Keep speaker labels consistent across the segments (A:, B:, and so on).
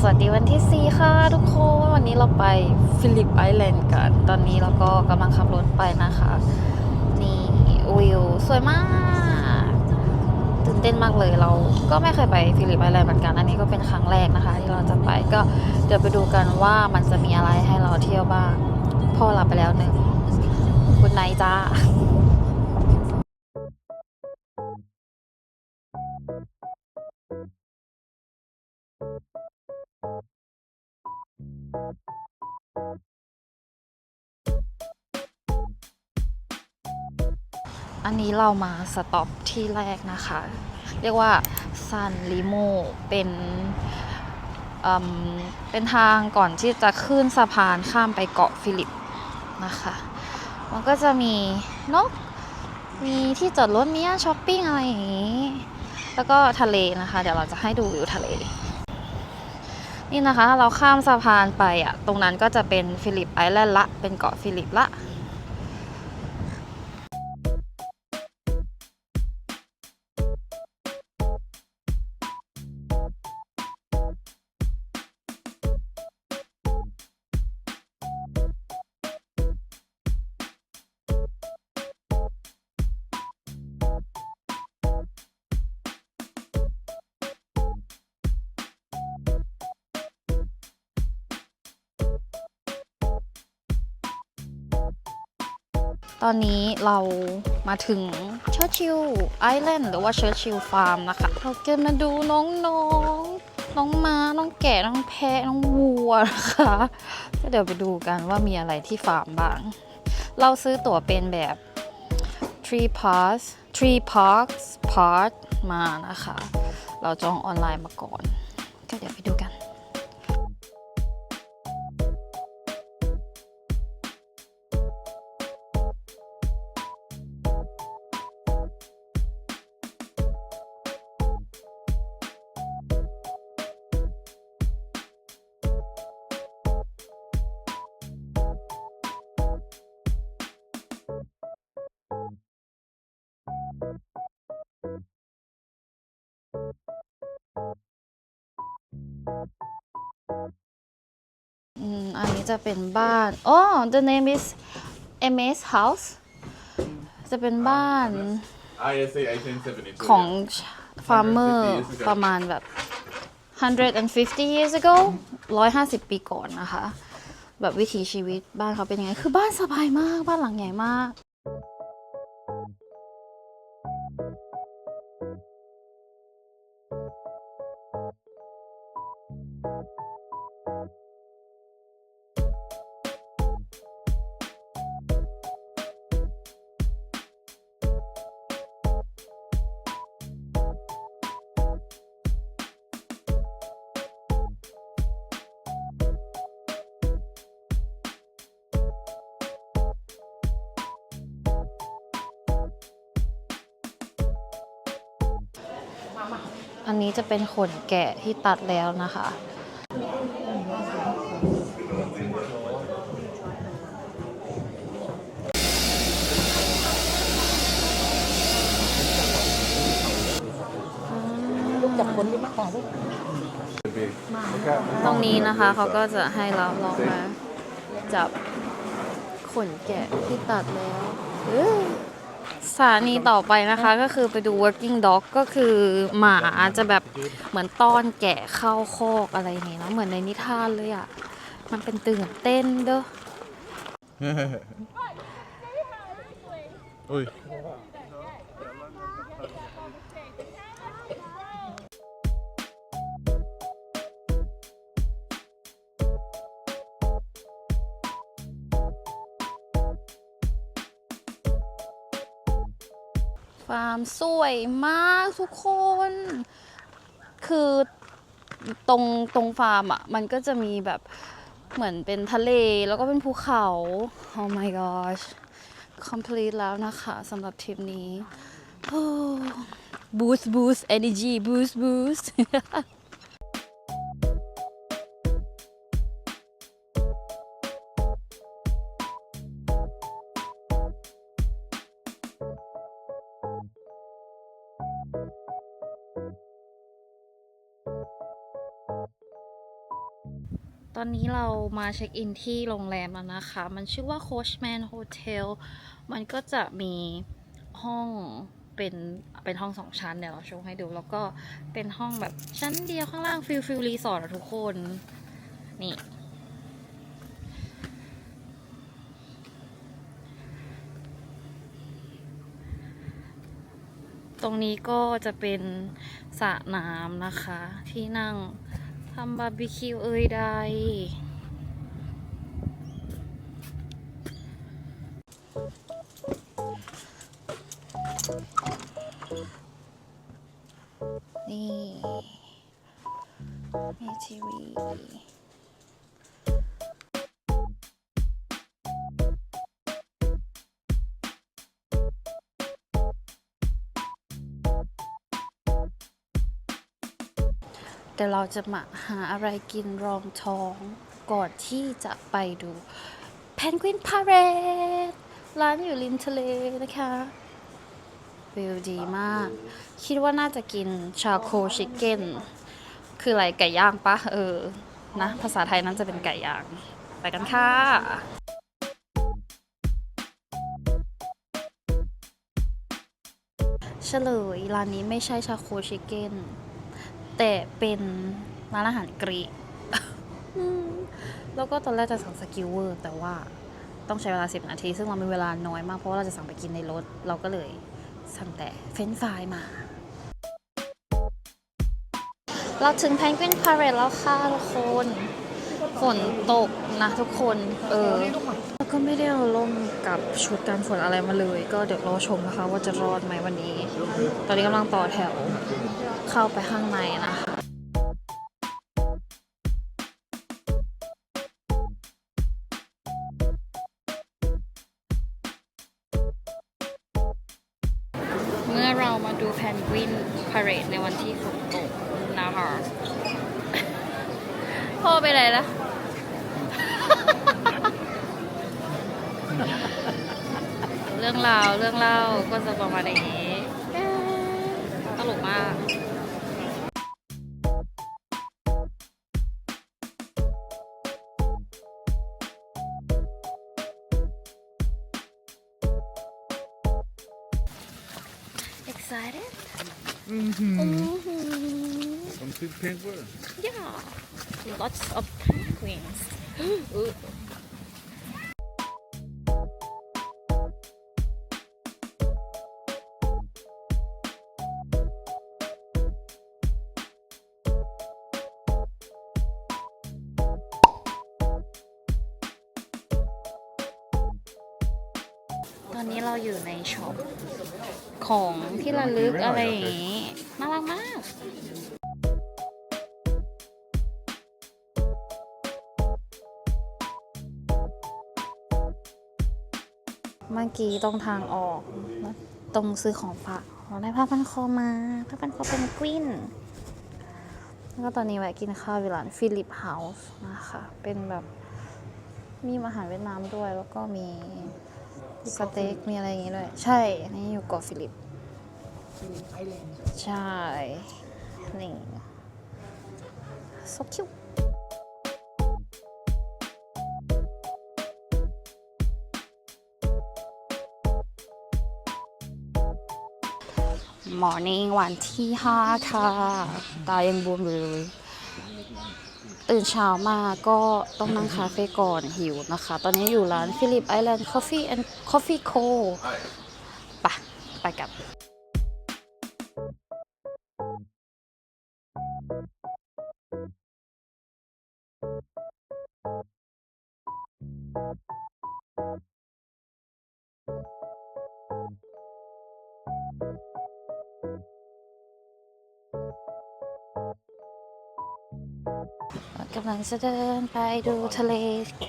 A: สวัสดีวันที่ 4 ค่ะทุกคน วันนี้เราไปฟิลิปไอแลนด์กัน ตอนนี้เราก็กำลังขับรถไปนะคะ นี่วิวสวยมาก ตื่นเต้นมากเลยเราก็ไม่เคยไปฟิลิปไอแลนด์เหมือนกัน อันนี้ก็เป็นครั้งแรกนะคะ ที่เราจะไปก็เดี๋ยวไปดูกันว่ามันจะมีอะไรให้เราเที่ยวบ้างพ่อหลับไปแล้วหนึ่งคุณไนจ้า นี้เรามาสต็อปที่แรกนะคะ เรียกว่าซันลิโมเป็นเป็นทางก่อนที่จะขึ้นสะพานข้ามไปเกาะฟิลิปนะคะ มันก็จะมีนก มีที่จอดรถมีย่านช้อปปิ้งอะไรอย่างนี้ แล้วก็ทะเลนะคะ เดี๋ยวเราจะให้ดูวิวทะเล นี่นะคะเราข้ามสะพานไปอะตรงนั้นก็จะเป็นฟิลิปไอแลนด์ละ เป็นเกาะฟิลิปละ ตอนนี้เรามาถึงเชอร์ชิลไอแลนด์หรือว่าเชอร์ชิลฟาร์มนะคะ เราจะมาดูน้องน้องน้องม้า น้องแกะ น้องแพะ น้องวัวนะคะก็เดี๋ยวไปดูกันว่ามีอะไรที่ฟาร์มบ้าง เราซื้อตั๋วเป็นแบบ Tree Pass Tree Parks Part มานะคะ เราจองออนไลน์มาก่อน ก็เดี๋ยวไปดูกัน อืมอันนี้จะเป็นบ้านอ๋อ the name is MS House จะเป็นบ้าน
B: ISA 1872.
A: ของ farmer ประมาณแบบ 150 years ago 150 ปีก่อนนะคะ แบบวิถีชีวิตบ้านเขาเป็นยังไง คือบ้านสบายมาก บ้านหลังใหญ่มาก อันนี้จะเป็นขนแกะที่ตัดแล้วนะคะตรงนี้นะคะเขาก็จะให้เราลองมาจับขนแกะที่ตัดแล้วเอ้ย สถานีต่อไปนะคะก็คือไปดู working dog ก็คือหมาจะแบบเหมือนต้อนแกะเข้าคอกอะไรอย่างนี้เนอะเหมือนในนิทานเลยอะ่ะ มันเป็นตื่นเต้นเด้อ
B: Oi.
A: ฟาร์มสวยมากทุกคน คือตรงตรงฟาร์มอะ มันก็จะมีแบบเหมือนเป็นทะเลแล้วก็เป็นภูเขา oh my gosh complete แล้วนะคะสำหรับทริปนี้ boost boost energy boost boost ตอนนี้เรามาเช็คอินที่โรงแรมแล้วนะคะ มันชื่อว่า Coachman Hotel มันก็จะมีห้องเป็นเป็นห้องสองชั้นเดี๋ยวเราโชว์ให้ดู แล้วก็เป็นห้องแบบชั้นเดียวข้างล่างฟิลฟิลรีสอร์ทอะทุกคน นี่ ตรงนี้ก็จะเป็นสระน้ำนะคะที่นั่ง ทำบาร์บีคิวเอ่ยใด เดี๋ยวเราจะมาหาอะไรกินรองท้องก่อนที่จะไปดูแพนกวินพาเรดร้านอยู่ริมทะเลนะคะวิวดีมาก คิดว่าน่าจะกินชาโคชิคเก้นคืออะไรไก่ย่างปะเออ นะ ภาษาไทยน่าจะเป็นไก่ย่าง ไปกันค่ะเฉลยร้านนี้ไม่ใช่ชาโคชิคเก้น แต่เป็นร้านอาหารกรีกแล้วก็ตอนแรกจะสั่งสกิวเวอร์ แต่ว่าต้องใช้เวลา 10 นาที ซึ่งเรามีเวลาน้อยมากเพราะว่าเราจะสั่งไปกินในรถ เราก็เลยสั่งแต่เฟรนฟรายมา เราถึงแพนกวินพาเรตแล้วค่ะทุกคน ฝนตกนะทุกคน เออแล้วก็ไม่ได้เอาล่มกับชุดกันฝนอะไรมาเลย ก็เดี๋ยวรอชมนะคะ ว่าจะรอดไหมวันนี้ ตอนนี้กำลังต่อแถวเข้าไปข้างในนะคะเมื่อเรามาดูแพนกวินพาเรดในวันที่ฝนตกนะคะพ่อไปไหนละ รื่องราวเรื่องเล่าก็จะประมาณอย่างนี้เอ๊ะตลกมาก excited mm-hmm.
B: Come to Penguin.
A: yeah lots of penguins อนนี้เราอยู่ในช็อปของที่ระลึกอะไรอย่างนี้ น่ารักมากเมื่อกี้ตรงทางออกแล้วตรงซื้อของฝากเราได้ผ้าพันคอมาผ้าพันคอเป็นกวินแล้วก็ตอนนี้แวะกินข้าวอยู่ร้านฟิลิปเฮาส์นะคะ เป็นแบบมีอาหารเวียดนามด้วยแล้วก็มี สเต็กมีอะไรอย่างงี้ด้วย ใช่นนี้อยู่เกาะฟิลิปใช่ นี่ so cute มอร์นิ่งวันที่ 5 ค่ะ ตายังบวมอยู่เลย ตื่นเช้ามาก็ต้องนั่งคาเฟ่ก่อนหิวนะคะ ตอนนี้อยู่ร้านฟิลิปไอแลนด์คอฟฟี่แอนด์คอฟฟี่โคปะไปกับ กำลังจะเดินไปดูทะเล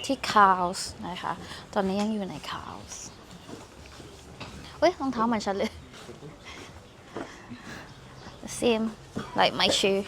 A: ที่คาวส์นะคะ ตอนนี้ยังอยู่ในคาวส์เฮ้ยรองเท้าเหมือนฉันเลย same like my shoe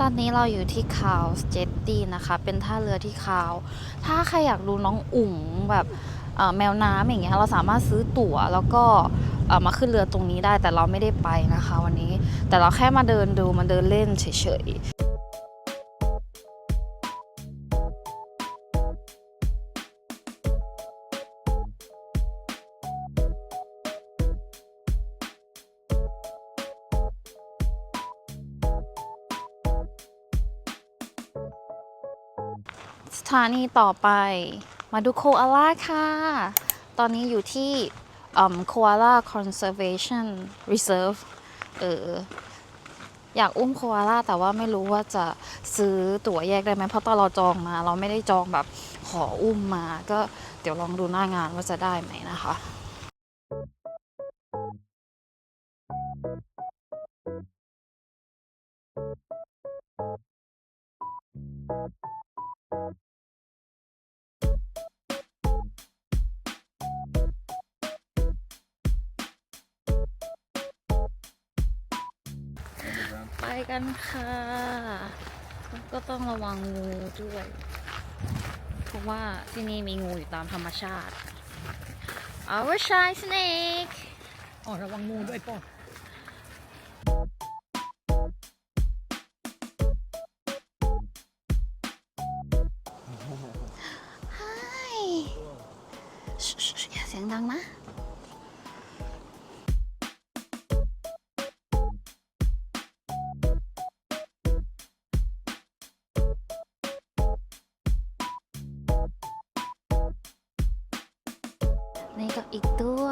A: ตอนนี้เราอยู่ที่คาวเจตตี้นะคะ เป็นท่าเรือที่คาว ถ้าใครอยากดูน้องอุ๋งแบบแมวน้ำอย่างเงี้ย เราสามารถซื้อตั๋วแล้วก็มาขึ้นเรือตรงนี้ได้แต่เราไม่ได้ไปนะคะ วันนี้ แต่เราแค่มาเดินดูมาเดินเล่นเฉยๆ สถานีต่อไปมาดูโคอาล่าค่ะ ตอนนี้อยู่ที่โคอาล่าคอนเซอร์เวชั่นรีเซิร์ฟเอออยากอุ้มโคอาล่าแต่ว่าไม่รู้ว่าจะซื้อตั๋วแยกได้ไหมเพราะตอนเราจองมา เราไม่ได้จองแบบขออุ้มมา ก็เดี๋ยวลองดูหน้างานว่าจะได้ไหมนะคะ กันค่ะแล้วก็ต้องระวังงูด้วย เพราะว่าที่นี่มีงูอยู่ตามธรรมชาติ Our shy snake
C: อ๋อระวังงูด้วยป่ะ
A: Hi ชิๆๆอย่าเสียงดังนะ นี่ก็อีกตัว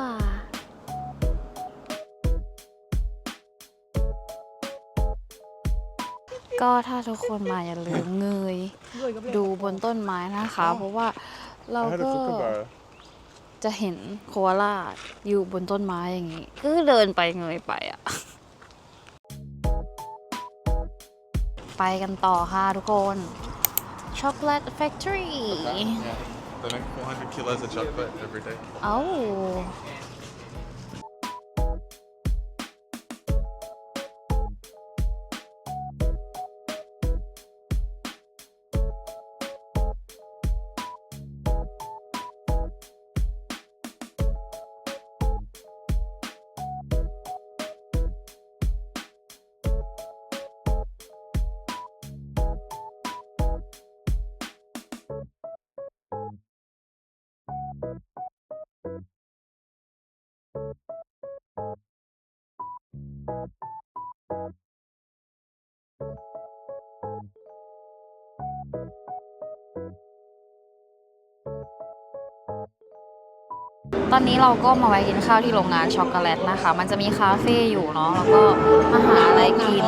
A: ก็ถ้าทุกคนมาอย่าลืมเงย
C: ด้วยก็ไม่
A: ดูบนต้นไม้นะคะ เพราะว่าเรา
B: I had a
A: ก็
B: kookaburra.
A: จะเห็นโคอาล่าอยู่บนต้นไม้อย่างนี้ก็เดินไปเงยไปอะไปกันต่อค่ะทุกคนช็อกโกแลตแฟคทอรี่
B: Make 400 kilos of chocolate every day.
A: เตอนนี้เราก็มาไว้กินข้าวที่โรงงานช็อกโกแลตนะคะ มันจะมีคาเฟ่อยู่เนาะ แล้วก็มาหาอะไรกิน